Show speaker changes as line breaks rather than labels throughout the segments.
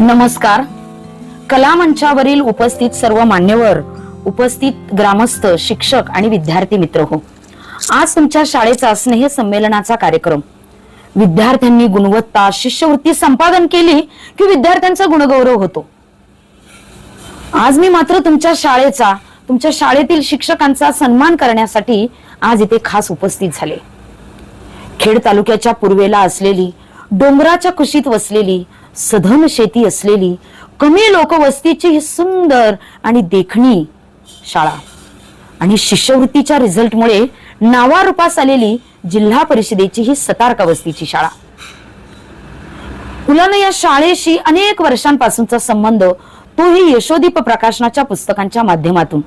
नमस्कार. कला मंचावरील उपस्थित सर्व मान्यवर उपस्थित ग्रामस्थ शिक्षक आणि विद्यार्थी मित्र हो. आज तुमच्या शाळेचा स्नेह संमेलनाचा कार्यक्रम. विद्यार्थ्यांनी गुणवत्ता शिष्यवृत्ती संपादन केली की विद्यार्थ्यांचा गुणगौरव होतो. आज मी मात्र तुमच्या शाळेचा तुमच्या शाळेतील शिक्षकांचा सन्मान करण्यासाठी आज इथे खास उपस्थित झाले. खेड तालुक्याच्या पूर्वेला असलेली डोंगराच्या कुशीत वसलेली सधन शेती असलेली कमी लोकवस्तीची ही सुंदर आणि देखणी शाळा. आणि शिष्यवृत्तीच्या रिझल्टमुळे नावारूपास आलेली जिल्हा परिषदेची ही सतारका वस्तीची शाळा. मुलांना या शाळेशी अनेक वर्षांपासूनचा संबंध तोही यशोदीप प्रकाशनाच्या पुस्तकांच्या माध्यमातून.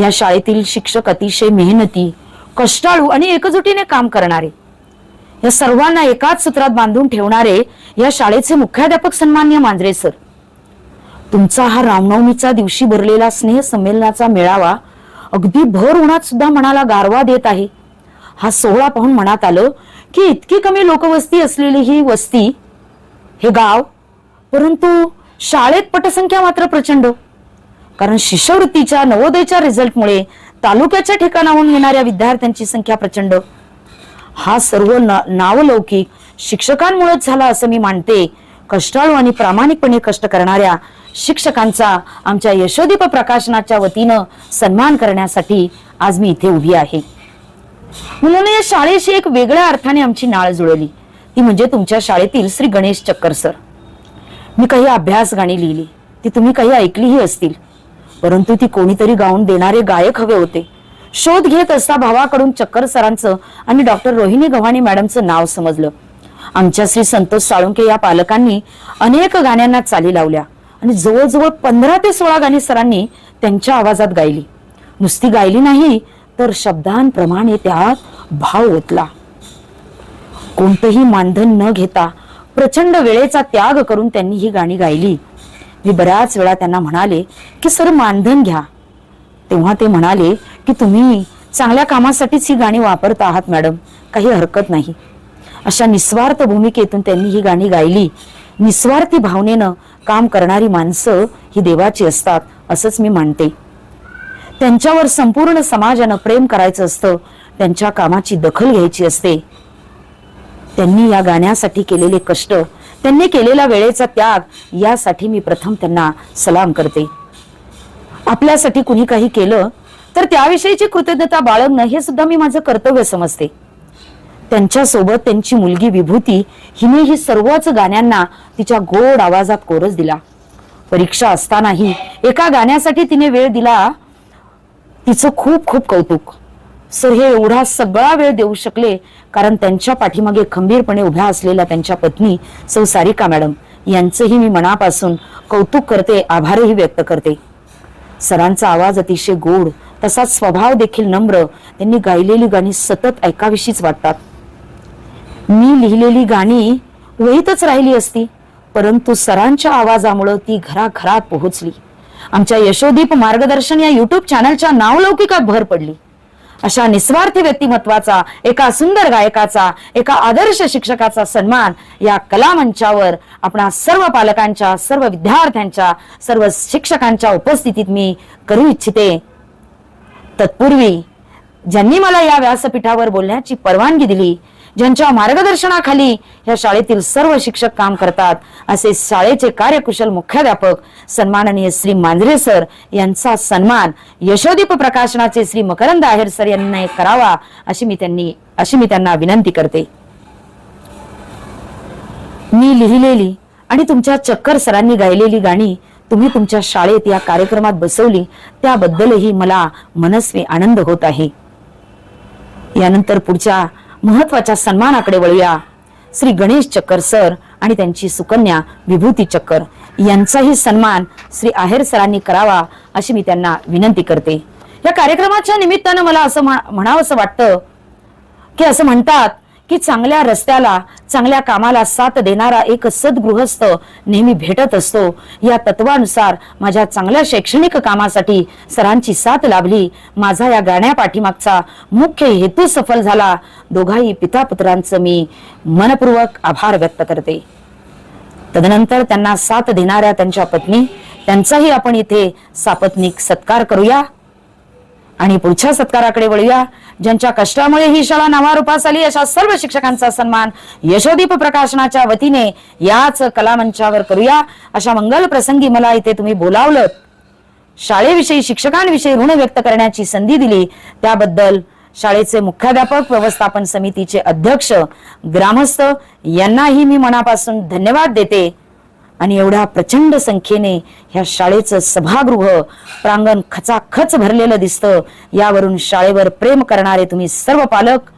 या शाळेतील शिक्षक अतिशय मेहनती कष्टाळू आणि एकजुटीने काम करणारे. या सर्वांना एकाच सूत्रात बांधून ठेवणारे या शाळेचे मुख्याध्यापक सन्मान्य मांजरे सर. तुमचा हा रामनवमीचा दिवशी भरलेला स्नेह संमेलनाचा मेळावा अगदी भर उन्हात सुद्धा मनाला गारवा देत आहे. हा सोहळा पाहून मनात आलं की इतकी कमी लोकवस्ती असलेली ही वस्ती हे गाव परंतु शाळेत पटसंख्या मात्र प्रचंड. कारण शिष्यवृत्तीच्या नवोदयच्या रिझल्टमुळे तालुक्याच्या ठिकाणाहून येणाऱ्या विद्यार्थ्यांची संख्या प्रचंड. हा सर्व ना- नावलौकिक शिक्षकांमुळेच झाला असं मी मानते. कष्टाळू आणि प्रामाणिकपणे कष्ट करणाऱ्या शिक्षकांचा आमच्या यशोदीप प्रकाशनाच्या वतीनं सन्मान करण्यासाठी आज मी इथे उभी आहे. मुलांना या शाळेशी एक वेगळ्या अर्थाने आमची नाळ जुळली. ती म्हणजे तुमच्या शाळेतील श्री गणेश चक्कर सर. मी काही अभ्यास गाणी लिहिली. ती तुम्ही काही ऐकलीही असतील. परंतु ती कोणीतरी गाऊन देणारे गायक हवे होते. शोध घेत असता भावाकडून चक्कर सरांचं आणि डॉक्टर रोहिणी गव्हाणी मॅडमचं नाव समजलं. आमच्या श्री संतोष साळुंके या पालकांनी अनेक गाण्यांना चाली लावल्या आणि जवळजवळ पंधरा ते सोळा गाणी सरांनी त्यांच्या आवाजात गायली. नुसती गायली नाही तर शब्दांप्रमाणे त्यात भाव ओतला. कोणतंही मानधन न घेता प्रचंड वेळेचा त्याग करून त्यांनी ही गाणी गायली. मी बऱ्याच वेळा त्यांना म्हणाले की सर मानधन घ्या. तेव्हा ते म्हणाले की तुम्ही चांगल्या कामासाठीच ही गाणी वापरत आहात मॅडम. काही हरकत नाही. अशा निस्वार्थ भूमिकेतून त्यांनी ही गाणी गायली. निस्वार्थी भावनेनं काम करणारी माणसं ही देवाची असतात असंच मी मानते त्यांच्यावर संपूर्ण समाजानं प्रेम करायचं असतं त्यांच्या कामाची दखल घ्यायची असते. त्यांनी या गाण्यासाठी केलेले कष्ट त्यांनी केलेला वेळेचा त्याग यासाठी मी प्रथम त्यांना सलाम करते. आपल्यासाठी कुणी काही केलं तर त्याविषयीची कृतज्ञता बाळगणं हे सुद्धा मी माझं कर्तव्य समजते. त्यांच्यासोबत त्यांची मुलगी विभूती हिने ही सर्वच गाण्यांना तिच्या गोड आवाजात कोरस दिला. परीक्षा असतानाही एका गाण्यासाठी तिने वेळ दिला तिचं खूप खूप कौतुक. सर हे एवढा सगळा वेळ देऊ शकले कारण त्यांच्या पाठीमागे खंबीरपणे उभ्या असलेल्या त्यांच्या पत्नी सौ सारिका मॅडम यांचंही मी मनापासून कौतुक करते आभारही व्यक्त करते. सरांचा आवाज अतिशय गोड तसाच स्वभाव देखील नम्र त्यांनी गायलेली गाणी सतत ऐकाविषयीच वाटतात. मी लिहिलेली गाणी वहीतच राहिली असती परंतु सरांच्या आवाजामुळं ती घराघरात पोहोचली. आमच्या यशोदीप मार्गदर्शन या युट्यूब चॅनलच्या नावलौकिकात भर पडली. अशा निस्वार्थी व्यक्तिमत्वाचा एका सुंदर गायकाचा एका आदर्श शिक्षकाचा सन्मान या कला मंचावर आपणा सर्व पालकांच्या सर्व विद्यार्थ्यांच्या सर्व शिक्षकांच्या उपस्थितीत मी करू इच्छिते. तत्पूर्वी ज्यांनी मला या व्यासपीठावर बोलण्याची परवानगी दिली ज्यांच्या मार्गदर्शनाखाली या शाळेतील सर्व शिक्षक काम करतात असे शाळेचे कार्यकुशल मुख्याध्यापक सन्माननीय श्री मांजरे सर यांचा सन्मान यशोदीप प्रकाशनाचे श्री मकरंद आहेर सर यांना करावा अशी मी त्यांनी अशी मी त्यांना विनंती करते. मी लिहिलेली आणि तुमच्या चक्कर सरांनी गायलेली गाणी तुम्ही तुमच्या शाळेत या कार्यक्रमात बसवली त्याबद्दलही मला मनस्वी आनंद होत आहे. यानंतर पुढच्या महत्त्वाच्या सन्मानाकडे वळूया. श्री गणेश चक्कर सर आणि त्यांची सुकन्या विभूती चक्कर यांचाही सन्मान श्री आहेर सरांनी करावा अशी मी त्यांना विनंती करते. या कार्यक्रमाच्या निमित्तानं मला असं म्हणावं म्हणावंसं वाटतं की असं म्हणतात की चांगल्या रस्त्याला चांगल्या कामाला साथ देणारा एक सद्गृहस्थ नेहमी भेटत असतो. या तत्वानुसार माझ्या चांगल्या शैक्षणिक कामासाठी सरांची साथ लाभली. माझा या गाण्यापाठीमागचा मुख्य हेतू सफल झाला. दोघाही पिता पुत्रांचं मी मनपूर्वक आभार व्यक्त करते. तदनंतर त्यांना साथ देणाऱ्या त्यांच्या पत्नी त्यांचाही आपण इथे सापत्निक सत्कार करूया. आणि पुढच्या सत्काराकडे वळूया. ज्यांच्या कष्टामुळे ही शाळा नावारूपास आली अशा सर्व शिक्षकांचा सन्मान यशोदीप प्रकाशनाच्या वतीने याच कलामंचावर करूया. अशा मंगल प्रसंगी मला इथे तुम्ही बोलावलं शाळेविषयी शिक्षकांविषयी ऋण व्यक्त करण्याची संधी दिली. त्याबद्दल शाळेचे मुख्याध्यापक व्यवस्थापन समितीचे अध्यक्ष ग्रामस्थ यांनाही मी मनापासून धन्यवाद देते. आणि एवढ्या प्रचंड संख्येने ह्या शाळेचं सभागृह प्रांगण खचाखच भरलेलं दिसतं. यावरून शाळेवर प्रेम करणारे तुम्ही सर्व पालक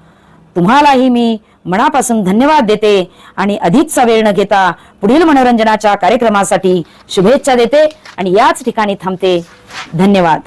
तुम्हालाही मी मनापासून धन्यवाद देते आणि अधिकचा वेळ न घेता पुढील मनोरंजनाच्या कार्यक्रमासाठी शुभेच्छा देते आणि याच ठिकाणी थांबते. धन्यवाद.